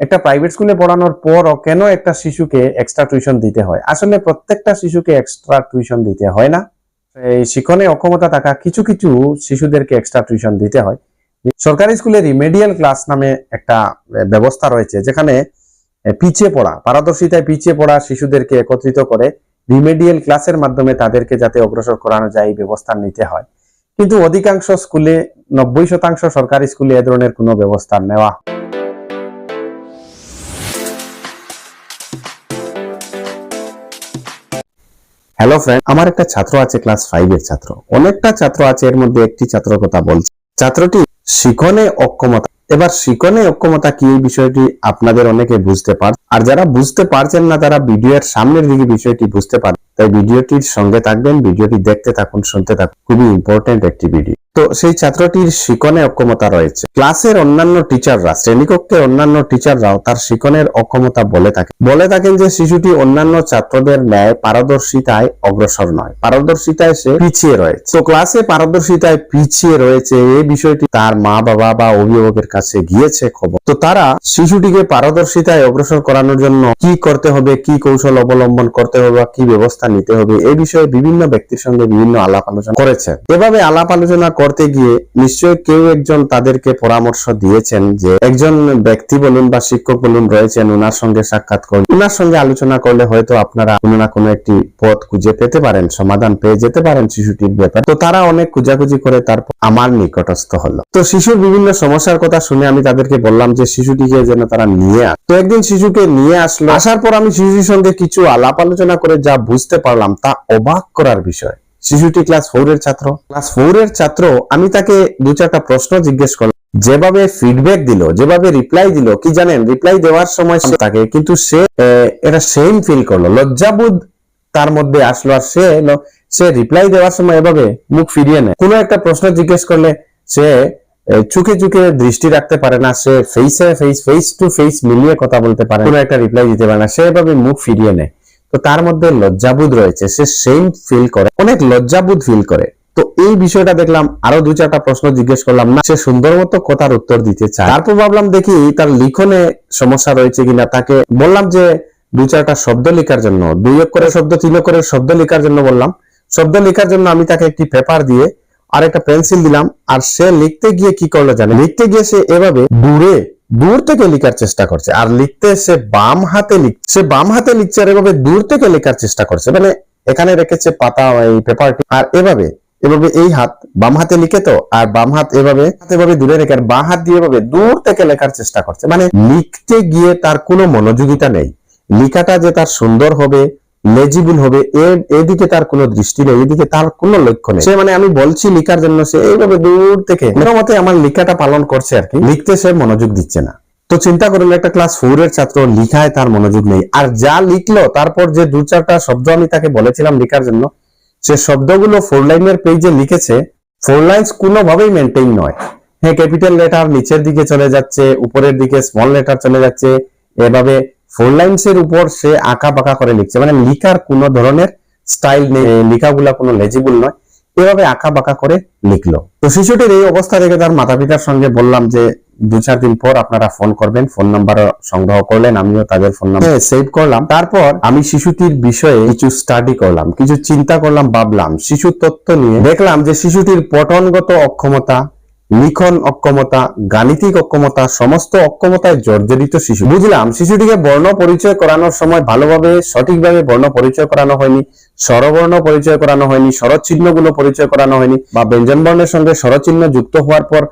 একটা প্রাইভেট স্কুলে পড়ানোর পরও কেন একটা শিশুকে এক্সট্রা টিউশন দিতে হয়? আসলে প্রত্যেকটা শিশুকে এক্সট্রা টিউশন দিতে হয় না। এই শিক্ষণে অক্ষমতা থাকা কিছু কিছু শিশুদেরকে এক্সট্রা টিউশন দিতে হয়। সরকারি স্কুলে রিমেডিয়াল ক্লাস নামে একটা ব্যবস্থা রয়েছে, যেখানে পিছিয়ে পড়া, পারদর্শিতায় পিছিয়ে পড়া শিশুদেরকে একত্রিত করে রিমেডিয়াল ক্লাসের মাধ্যমে তাদেরকে যাতে অগ্রসর করানো যায় ব্যবস্থা নিতে হয়। কিন্তু অধিকাংশ স্কুলে নব্বই শতাংশ সরকারি স্কুলে এ ধরনের কোনো ব্যবস্থা নেওয়া হ্যালো ফ্রেন্ড আমার একটা ছাত্র আছে ক্লাস ফাইভ এর ছাত্র। অনেকটা ছাত্র আছে, এর মধ্যে একটি ছাত্র কথা বলছে। ছাত্রটি শিখনে অক্ষমতা। এবার শিখনে অক্ষমতা কি, এই বিষয়টি আপনাদের অনেকে বুঝতে পার আর যারা বুঝতে পারছেন না, তারা ভিডিওর সামনের দিকে বিষয়টি বুঝতে পারে তাই ভিডিওটির সঙ্গে থাকবেন, ভিডিওটি দেখতে থাকুন, শুনতে থাকুন। খুবই ইম্পর্টেন্ট একটি ভিডিও তো সেই ছাত্রটির শিখনে অক্ষমতা রয়েছে। ক্লাসের অন্যান্য টিচাররা শ্রেণীকক্ষের অন্যান্য টিচাররাও তার শিখনের অক্ষমতা বলে থাকেন বলে থাকেন যে শিশুটি অন্যান্য ছাত্রদের ন্যায় পারদর্শিতায় অগ্রসর নয়, পারদর্শিতায় সে পিছিয়ে রয়েছে। তো ক্লাসে পারদর্শিতায় পিছিয়ে রয়েছে এই বিষয়টি। তার মা বাবা বা অভিভাবকের কাছে গিয়েছে খবর। তো তারা শিশুটিকে পারদর্শিতায় অগ্রসর করানোর জন্য কি করতে হবে, কি কৌশল অবলম্বন করতে হবে বা কি ব্যবস্থা নিতে হবে, এ বিষয়ে বিভিন্ন ব্যক্তির সঙ্গে বিভিন্ন আলাপ আলোচনা করেছে। এভাবে আলাপ আলোচনা করতে গিয়ে নিশ্চয়ই কেউ একজন তাদেরকে পরামর্শ দিয়েছেন যে একজন ব্যক্তি বলুন বা শিক্ষক বলুন রয়েছেন ওনার সঙ্গে সাক্ষাৎ করুন। ওনার সঙ্গে আলোচনা করলে হয়তো আপনারা কোনো না কোনো একটি পথ খুঁজে পেতে পারেন, সমাধান পেয়ে যেতে পারেন শিশুটির ব্যাপার। তো তারা অনেক খুঁজাখুঁজি করে তারপর আমার নিকটস্থ হলো। তো শিশুর বিভিন্ন সমস্যার কথা শুনে আমি তাদেরকে বললাম যে শিশুটিকে যেন তারা নিয়ে আস। তো একদিন শিশুকে নিয়ে আসলো। আসার পর আমি শিশুটির সঙ্গে কিছু আলাপ আলোচনা করে যা বুঝতে পারলাম তা অবাক করার বিষয়। শিশুটি ক্লাস ফোর এর ছাত্র। ক্লাস ফোর এর ছাত্র, আমি তাকে দু চারটা প্রশ্ন জিজ্ঞেস করলাম। যেভাবে ফিডব্যাক দিল, যেভাবে রিপ্লাই দিল, কি জানেন? রিপ্লাই দেওয়ার সময় সে তাকে কিন্তু সে এটা সেম ফিল করল। লজ্জাবোধ তার মধ্যে আসলো আর সে সে রিপ্লাই দেওয়ার সময় এভাবে মুখ ফিরিয়ে নেয়। কোনো একটা প্রশ্ন জিজ্ঞেস করলে সে চুকে চোখে দৃষ্টি রাখতে পারে না। সে ফেসে ফেস ফেস টু ফেস মিলিয়ে কথা বলতে পারে কোনো একটা রিপ্লাই দিতে পারে না। সে এভাবে মুখ ফিরিয়ে নেয়। তো তার মধ্যে লজ্জাবোধ রয়েছে। সে সেম ফিল করে। অনেক লজ্জাবোধ ফিল করে। তো এই বিষয়টা দেখলাম, আরও দু চারটা প্রশ্ন জিজ্ঞেস করলাম, না, সে সুন্দর মতো কথার উত্তর দিতে চায়। তারপর ভাবলাম দেখি তার লিখনে সমস্যা রয়েছে কিনা, তাকে বললাম যে দু চারটা শব্দ লেখার জন্য, দুই অক্ষরের শব্দ, তিন অক্ষরের শব্দ লেখার জন্য বললাম। শব্দ লেখার জন্য আমি তাকে একটি পেপার দিয়ে আর একটা পেন্সিল দিলাম, আর সে লিখতে গিয়ে কি করল জানে লিখতে গিয়ে সে এভাবে দূরে দূর থেকে লেখার চেষ্টা করছে। আর লিখতে সে বাম হাতে লিখছে বাম হাতে লিখছে আর এভাবে দূর থেকে লেখার চেষ্টা করছে। মানে এখানে রেখেছে পাতা, এই পেপারটি আর এভাবে এভাবে এই হাত বাম হাতে লিখে তো, আর বাম হাত এভাবে এভাবে দূরে রেখে, আর বাঁ হাত দিয়ে এভাবে দূর থেকে লেখার চেষ্টা করছে। মানে লিখতে গিয়ে তার কোনো মনোযোগিতা নেই। লেখাটা যে তার সুন্দর হবে লেজিবল হবে এদিকে তার কোনো দৃষ্টি নেই এদিকে তার কোনো লক্ষ্য নেই। সে মানে আমি বলছি লিখার জন্য সে এইভাবে দূর থেকে মতে আমার লিখাটা পালন করছে আর কি। লিখতে সে মনোযোগ দিচ্ছে না। তো চিন্তা করুন একটা ক্লাস ফোর এর ছাত্র লিখায় তার মনোযোগ নেই। আর যা লিখলো তারপর যে দু চারটা শব্দ আমি তাকে বলেছিলাম লেখার জন্য সে শব্দগুলো ফোর লাইনের পেজে লিখেছে। ফোর লাইন্স কোনোভাবেই মেনটেন নয়। হ্যাঁ ক্যাপিটাল লেটার নিচের দিকে চলে যাচ্ছে উপরের দিকে স্মল লেটার চলে যাচ্ছে এভাবে ফোর লাইন্স এর উপর সে আঁকা পাকা করে লিখছে। মানে লিখার কোনো ধরনের স্টাইল নেই লেখাগুলা কোনো লেজিবল নয়। এভাবে আঁকা বাঁকা করে লিখলো। তো শিশুটির এই অবস্থা দেখে তার মাতা পিতার সঙ্গে বললাম যে দু চার দিন পর আপনারা ফোন করবেন ফোন নাম্বার সংগ্রহ করলেন আমিও তাদের ফোন নাম্বার সেভ করলাম। তারপর আমি শিশুটির বিষয়ে কিছু স্টাডি করলাম কিছু চিন্তা করলাম ভাবলাম। শিশু তত্ত্ব নিয়ে দেখলাম যে শিশুটির পটনগত অক্ষমতা লিখন অক্ষমতা, গাণিতিক অক্ষমতা, সমস্ত অক্ষমতায় জর্জরিত শিশু। বুঝলাম, শিশুটিকে বর্ণ পরিচয় করানোর সময় ভালোভাবে, সঠিকভাবে বর্ণ পরিচয় করানো হয়নি, স্বরবর্ণ পরিচয় করানো হয়নি স্বরচিহ্নগুলো পরিচয় করানো হয়নি বা ব্যঞ্জন বর্ণের সঙ্গে স্বরচিহ্ন যুক্ত হওয়ার পর